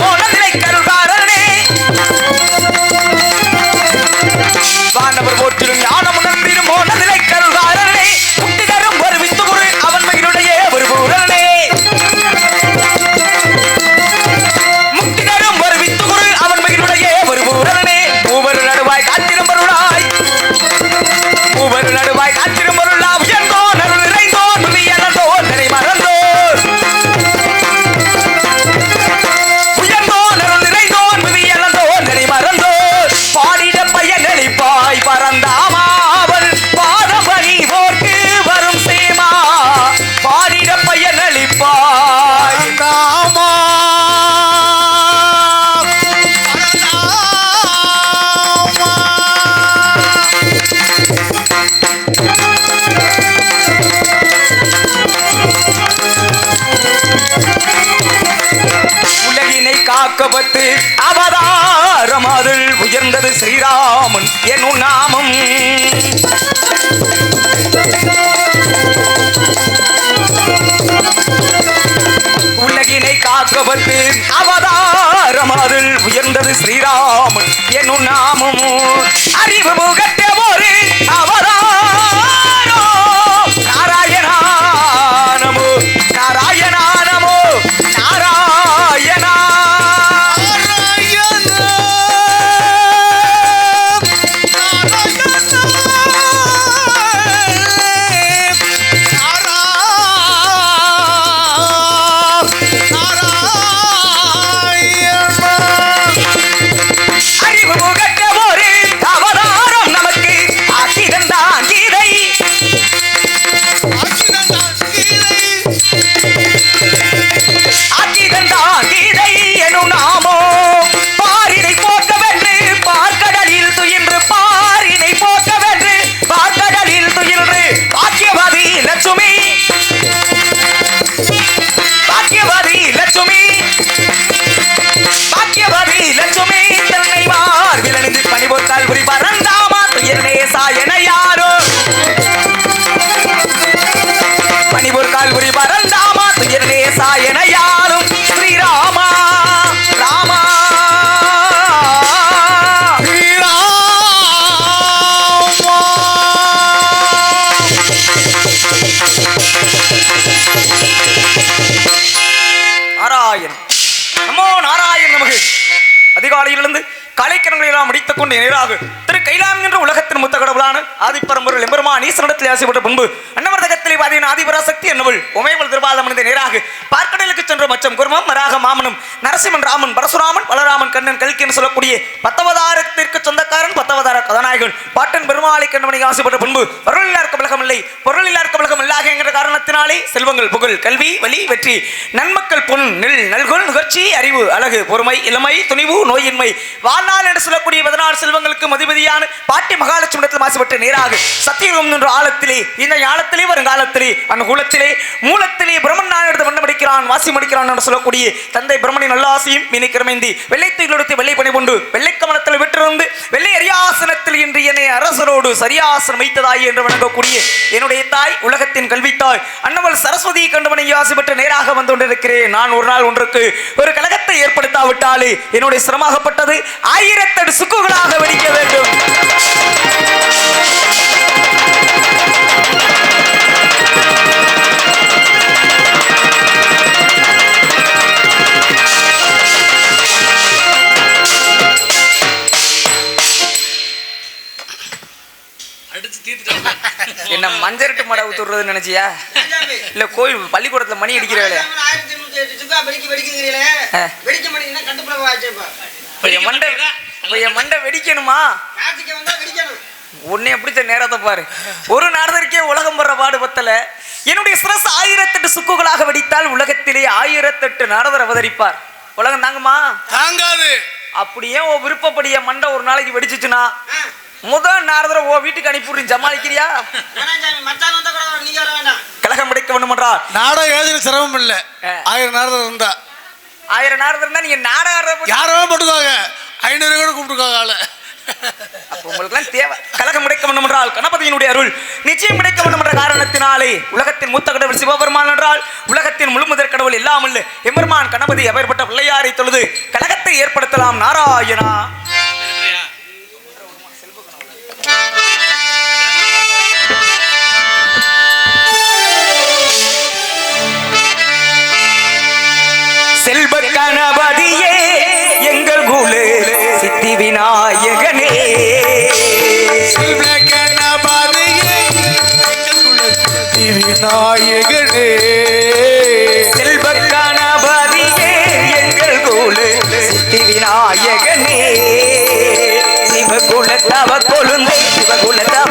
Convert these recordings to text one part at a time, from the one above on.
மோளம் காக்கப்பட்டு அவதாரம் அதில் உயர்ந்தது ஸ்ரீராமன் என்னும் நாமம். உலகினை காக்கப்பட்டு அவதாரம் அதில் உயர்ந்தது ஸ்ரீராமன் என்னும் நாமம். அறிவு முகட்ட ஒரு அவதாரோ அதிகாலையிலிருந்து கலைக்கரங்களை எல்லாம் முடித்துக் கொண்டு நேராக திரு கைலாம் என்ற உலகத்தின் முத்த கடவுளான ஆதிப்பரம்பொருள் எம்பெருமான் ஈஸ்வரத்தில் ஆசைப்பட்ட பண்பு அன்னவர்தகத்திலே பாதியின் ஆதிபராசக்தி என்னவள்? உமைவள் திருபாதம் அணிந்த நேராக பார்க்கடலுக்கு சென்ற மச்சம் குருமம் மராக மாமனும் நரசிம்மன் ராமன் பரசுராமன் பலராமன் கண்ணன் கல்கி என்று சொல்லக்கூடிய பத்தவதாரத்திற்கு சொந்தக்காரன் பத்தவதார கதாநாயகன் பாட்டன் பெருமாளை கண்ணமணி ஆசைப்பட்ட பண்பு பொருளில்லார்க்க பலகம் இல்லை பொருள் பொருளில்லார்க்க பலகம் இல்லாக என்கிற காரணத்தினாலே செல்வங்கள் புகழ் கல்வி வலி வெற்றி. நன்மக்கள் பொன் நெல் நல்கொள் நுகர்ச்சி அறிவு அழகு பொறுமை இளமை துணிவு நோயின்மை. வாழ்நாள் என்று சொல்லக்கூடிய பதினாறு செல்வங்களுக்கு மதிபதியான பாட்டி மகாலட்சுமிடத்தில் மாசுபட்ட நேராக. சத்தியகம் என்ற ஆழத்திலே இந்த ஞானத்திலே வருங்காலத்திலே அனுகூலத்திலே மூலத்திலே பிரம்மன் நான் எடுத்து வண்ணம் அடிக்கிறான் வாசி மடிக்கிறான் என்று சொல்லக்கூடிய தந்தை பிரம்மனின் நல்ல ஆசையும் நல்லாசியும் மினிக்கிரமைந்தி எடுத்து வெள்ளை பணி கொண்டு வெள்ளை கமலத்தில் விட்டிருந்து வெள்ளை அரியாசனத்தில் இன்று என்னை அரசரோடு சரியாசனம் வைத்ததாகி என்று வணங்கக்கூடிய என்னுடைய தாய் உலகத்தின் கல்வித்தாய் அன்னவள் சரஸ்வதி கண்டுமனை ஆசைப்பட்டு நேராக வந்து கொண்டிருக்கிறேன். நான் ஒரு நாள் ஒன்றுக்கு ஒரு கழகத்தை ஏற்படுத்தாவிட்டாலே என்னுடைய சிரமாகப்பட்டது ஆயிரத்தடு சுக்குகளாக வெடிக்க வேண்டும். ஊத்துறதுன்னு நினைச்சியா? இல்ல கோயில் பள்ளிக்கூடத்துல மணி அடிக்கிற வேலையா? என் மண்டை என் மண்டை வெடிக்கணுமா? உன்னை பிடிச்ச நேரத்தை பாரு. ஒரு நாரதற்கே உலகம் படுற பாடு பத்தல. என்னுடைய சிரஸ் ஆயிரத்தெட்டு சுக்குகளாக வெடித்தால் உலகத்திலே ஆயிரத்தெட்டு நாரதர் அவதரிப்பார். உலகம் தாங்குமா? தாங்காது. அப்படியே ஓ விருப்பப்படி என் மண்டை ஒரு நாளைக்கு வெடிச்சிச்சுன்னா. முதல் நாரதரை ஓ வீட்டுக்கு சமாளிக்கிறியா? வர வேண்டாம். கழகம் படைக்க வேண்டும் என்றால் நாடகம் எழுதுற சிரமம் இல்ல. ஆயிரம் நேரம் இருந்தா. ஆயிரம் நாரதர் இருந்தா நீங்க நாடகம் யாரோ போட்டுக்கோங்க. ஐநூறு கூட கூப்பிட்டுருக்காங்க ஆளு. அப்ப உங்களுக்கெல்லாம் தேவை. கழகம் கிடைக்க வேண்டும் என்றால் கணபதியினுடைய அருள் நிச்சயம் கிடைக்க வேண்டும் என்ற காரணத்தினாலே உலகத்தின் மூத்த கடவுள் சிவபெருமான் என்றால் உலகத்தின் முழுமுதற் கடவுள் எல்லாம் இல்ல எம்பெருமான் கணபதி அப்பேற்பட்ட பிள்ளையாரை தொழுது கழகத்தை ஏற்படுத்தலாம். நாராயணா. விநாயகனே செல்வ கணபதியே எங்கள் குலு சித்தி விநாயகனே. சிவகுல தவ கொழுந்தை சிவகுல தவ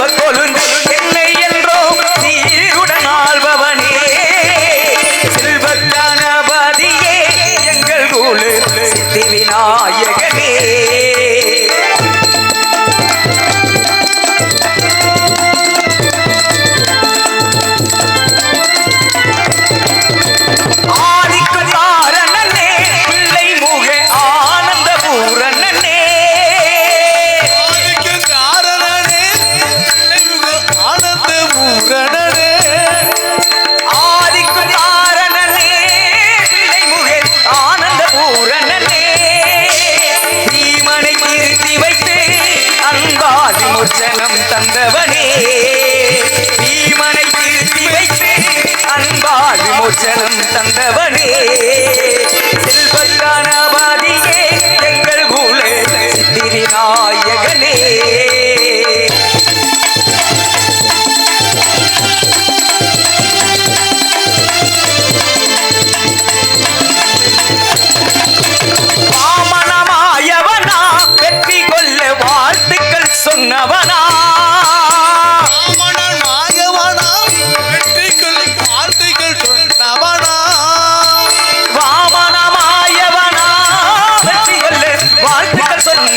மோசனம் தந்தவனே.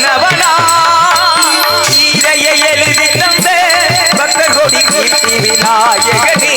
வாழ்த்துக்கள் சொன்னவனா எழுதி தந்த பக்தர் கொடி கீர்த்தி விநாயகனே.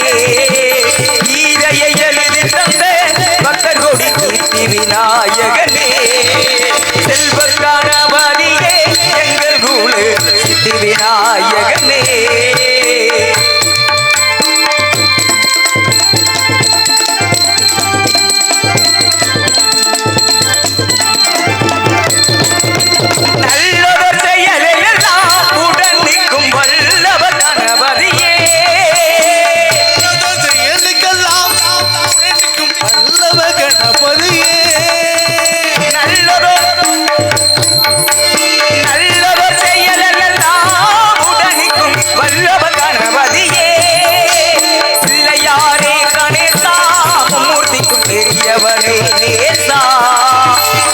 பெரியவனே நேசா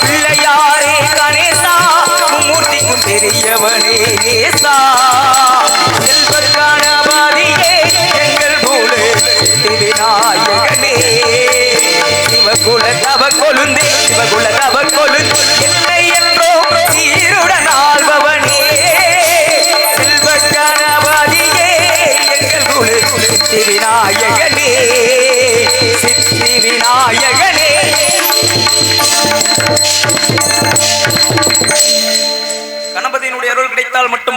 பிள்ளையாரே கணேசா மூர்த்திக்கும் பெரியவனே நேசா. செல்வ எங்கள் பூலு திருநாயகனே. சிவகுல தவ கொழுந்தே சிவகுல தவ கொழுந்தே.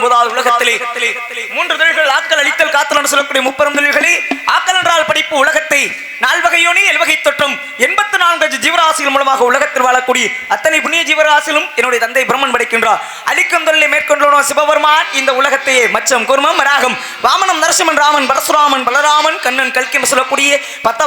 கிடைத்தால் உலகத்திலே மூன்று தொழில்கள் ஆக்கல் அளித்தல் காத்தல் என்று சொல்லக்கூடிய முப்பெரும் தொழில்களே ஆக்கல் என்றால் படிப்பு உலகத்தை நால்வகையோனி எல்வகை தொற்றும். எண்பத்தி நான்கு ஜீவராசிகள் மூலமாக உலகத்தில் வாழக்கூடிய அத்தனை புண்ணிய ஜீவராசிலும் என்னுடைய தந்தை பிரம்மன் படைக்கின்றார். அழிக்கும் தொழிலை மேற்கொண்டுள்ளோம் சிவபெருமான். இந்த உலகத்தையே மச்சம் குர்மம் ராகம் வாமனம் நரசிம்மன் ராமன் பரசுராமன் பலராமன் கண்ணன் கல்கி என்று சொல்லக்கூடிய பத்த